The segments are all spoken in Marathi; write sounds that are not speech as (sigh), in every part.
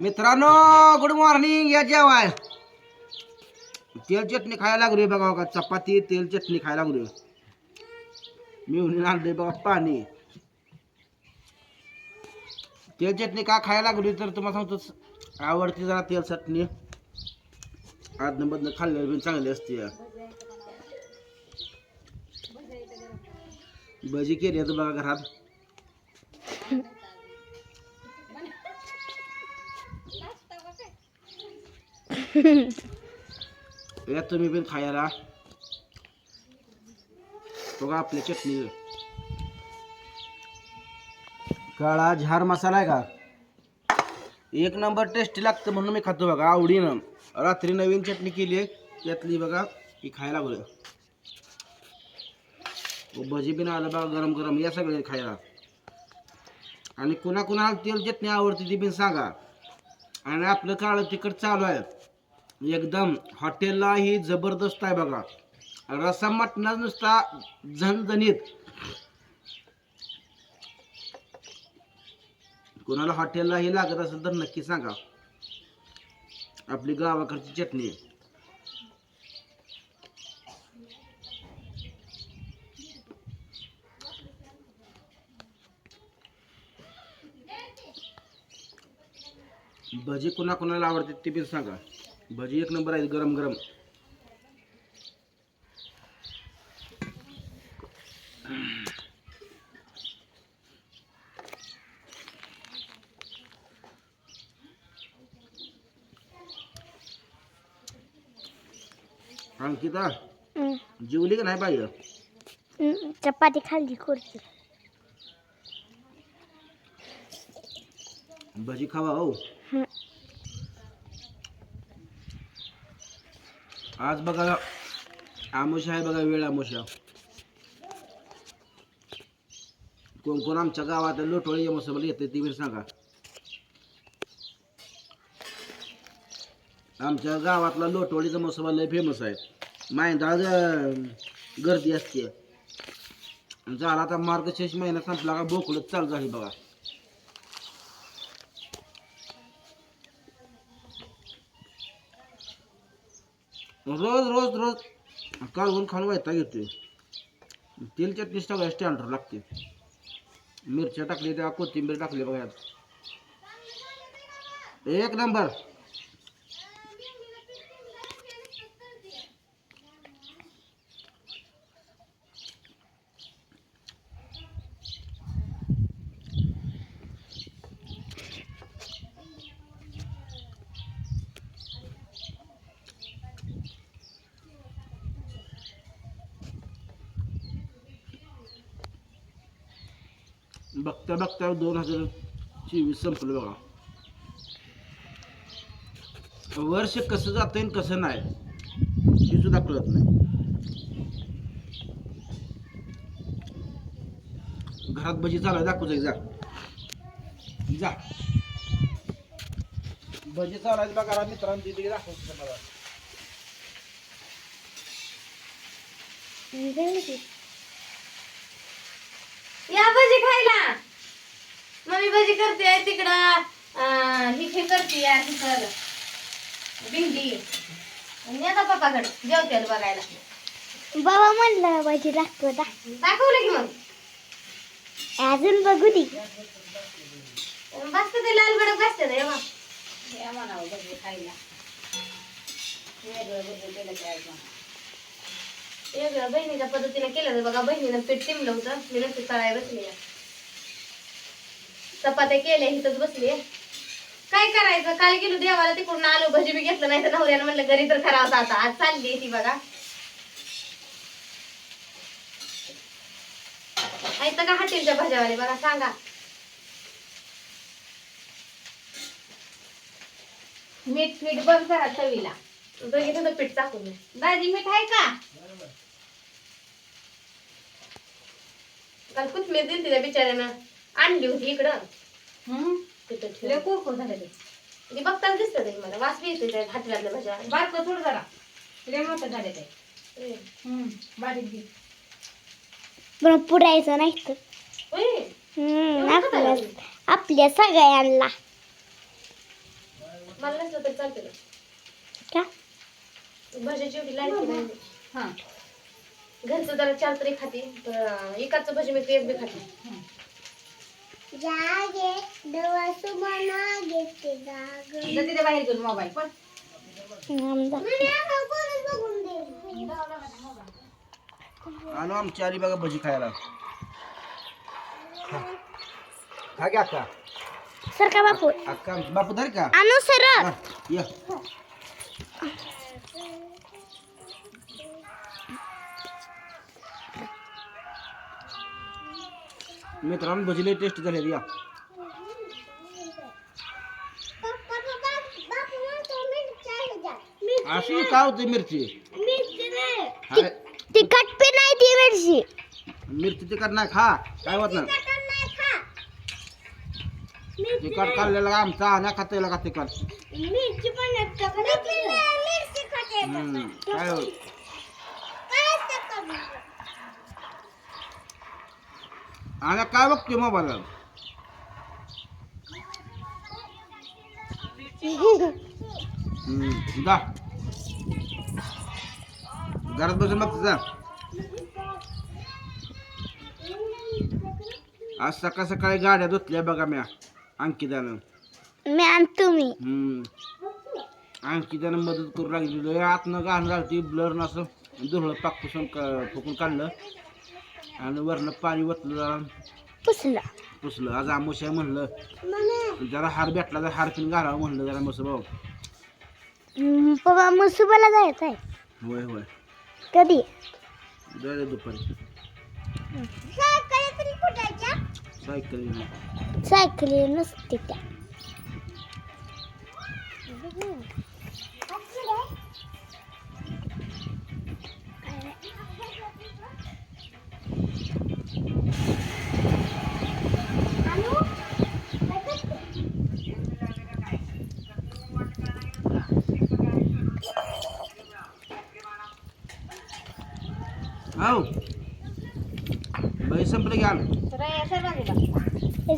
मित्रांनो गुड मॉर्निंग या जेवाय. तेल चटणी खायला लागली बघा बघा चपाती तेल चटणी खायला लागली मी आणले बघा पाणी. तेल चटणी का खायला लागली तर तुम्हाला सांगतो आवडती जरा तेल चटणी. आदनं बदनं खाल्लेली पण चांगली असते. भजी केली आहे बघा घरात. (laughs) या तुम्ही पण खायला. बघा आपली चटणी. काळा झार मसाला आहे का? एक नंबर टेस्टी लागतं म्हणून मी खातो बघा आवडीनं. रात्री नवीन चटणी केली आहे त्यातली बघा ही खायला बरं. भजी बिन आलं बघा गरम गरम या सगळे खायला. आणि कुणाकुणाला तेल चटणी आवडते ती बिन सांगा. आणि आपलं काळं तिखट चालू आहे. एकदम हॉटेलला ही जबरदस्त आहे बघा. रस्सा मटणाच नुसता झणझणीत. कोणाला हॉटेलला हे लागत असेल तर नक्की सांगा. आपली गावाकडची चटणी भजी कुणा कुणाला आवडते ते पण सांगा. भजी एक नंबर आहे गरम गरम अंकिता. जेवली का नाही हम्म. चपाती खाल्ली खुर्ची भजी खावा हो आज बघा आमोशा आहे बघा वेळ आमोशा. कोण कोण आमच्या गावात लोटोळी मसोबत येते ती पण सांगा. आमच्या गावातला लोटवळीचा मसोबा लय फेमस आहे. मायंदा गर्दी असते. झाला आता मार्गशीर्ष महिना संपला का बोकळत चालू झाली बघा. रोज रोज रोज. काढून खाऊन व्हायता घेतोय. तेल चटणी सगळ्या स्टँडवर लागते. मिरच्या टाकली त्या कोथिंबीर टाकली बघा. एक नंबर. बघता बघता दोन हजार चोवीस संपलं बघा वर्ष कसं जातं आणि कसं नाही हे सुद्धा कळत नाही घरात भजी चालू दाखवतो जा जा भजी चालायचं बघा मित्रांनो तिथे दाखवतो मला या भजी खायला. मम्मी भजी करते तिकडं ही हे करते या तिकडं भेंडी. आणि आता पप्पाकडे जेवते बघायला. बाबा म्हणलं भाजी दाखव. दाखवलं की मग. अजून बघू दे. बसत ते लाल बडक बसते रे मग. वेगळं बहिणीच्या पद्धतीने केलं तर बघा बहिणीनं पीठ टिमलं होतं. मी नक्की तळाय बसली चपात्या केल्या इथंच बसली काय करायचं? काल गेलो देवाला तिकडून आलो भजी बी घेतलं नाही तर नवऱ्यानं म्हणलं घरी तर करावं आता. आज चालली ती बघा. ऐकतं का हाटीलच्या भाज्यावाले? बघा सांगा. मीठ मीठ बंद करा चवीला. बघितलं तर पीठ टाकून दाजी मीठ आहे का? काल कोथमीर दिली त्या बिचाऱ्यानं. आणली होती इकडं. तिथं ठेवली. ते. बघताच दिसत ते मला. वास बी येते त्या हाटेलातल्या भाज्या बारक थोडं जरा. लय मोठं झाले ते. ए, बारीक बी. पण पुरायचं नाही तर. हम्म, एवढं आपल्या सगळ्यांना. मला नसलं तरी चालते ना. का एवढी नाही मी. हा. घरचं जरा चार तरी खाते. एकाच भजी मी एक बी खाते. जा तिथे बाहेर घेऊन मोबाईल पण आमचा. आणि आमची आली बघा भजी खायला. खा. घ्या अक्का? सर का बापू. अक्का आमची बापू धर का? आणू सर हा, ये. मित्रांनो भजी लई टेस्ट झालेली या. अशी का होते मिरची? हाय, तिखट पे नाही ती मिरची. मिरची तिखट नाही खा. काय होत ना तिखट काढलेला आमचा? आण्या खाते का तिखट? हम्म, काय होत? आण्या काय बघते मोबाईल जा. घरात बसून बघते जा. आज सकाळ सकाळी गाड्या धुतल्या बघा म्या अंकितानं. मी आणि तुम्ही. अंकितानं मदत करू लागली. आतनं घाण घालती ब्लर नसं दुरळं पाक पुसून क- फुकून काढलं. आणि वरनं पाणी वतलं जरा पुसला. पुसलं. आज आमुष्या म्हणलं. जरा हार भेटला तर हार पिन घालावं म्हणलं जरा मस्त भाऊ. हम्म, पप्पा मुसुबाला जायचं आहे. होय होय. कधी? जाऊ दुपारी. सायकल सायकली नसते त्या. हो बाई संपलं घ्या तर हे सर्वांनी हे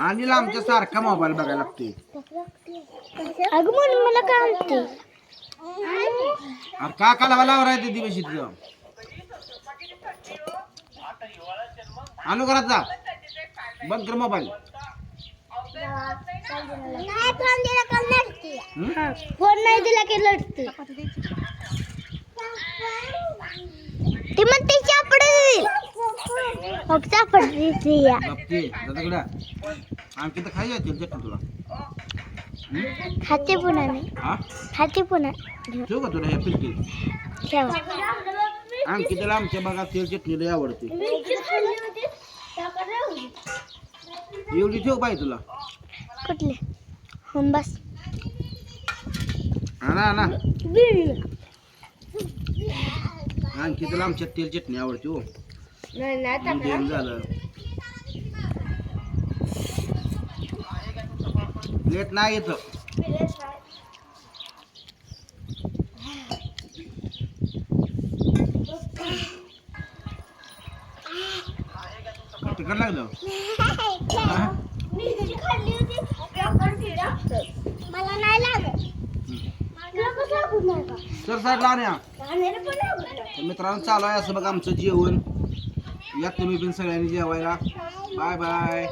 आणि आमच्या सारखा मोबाईल बघायला लागते. अगं म्हणून मला काय म्हणते अरे का का लावा लावा राहते दिवशी तिथं आणू घरात जा. बंद कर मोबाईल फोन नाही दिला की लढते ती म्हणते चापड देईल मग चापड देते या. आणखी तर खाई येतील चटणी तुला. खाते पुन्हा मी. हा? खाते पुन्हा. ठेवू का तुला हे ठेवा. आणखी त्याला आमच्या बघा तेल चटणी लई आवडते. एवढी ठेव पाहिजे तुला. कुठले? हम बस. आणा आणा आणखी त्याला आमच्या तेल चटणी आवडते हो. नाही नाही जेवण झालं. प्लेट नाही येत तिकड लागलं हा? मला नाही लागत सर साईड लावण्या तर मित्रांनो चालू आहे असं बघा आमचं जेवण या तुम्ही पण सगळ्यांनी जेवायला बाय बाय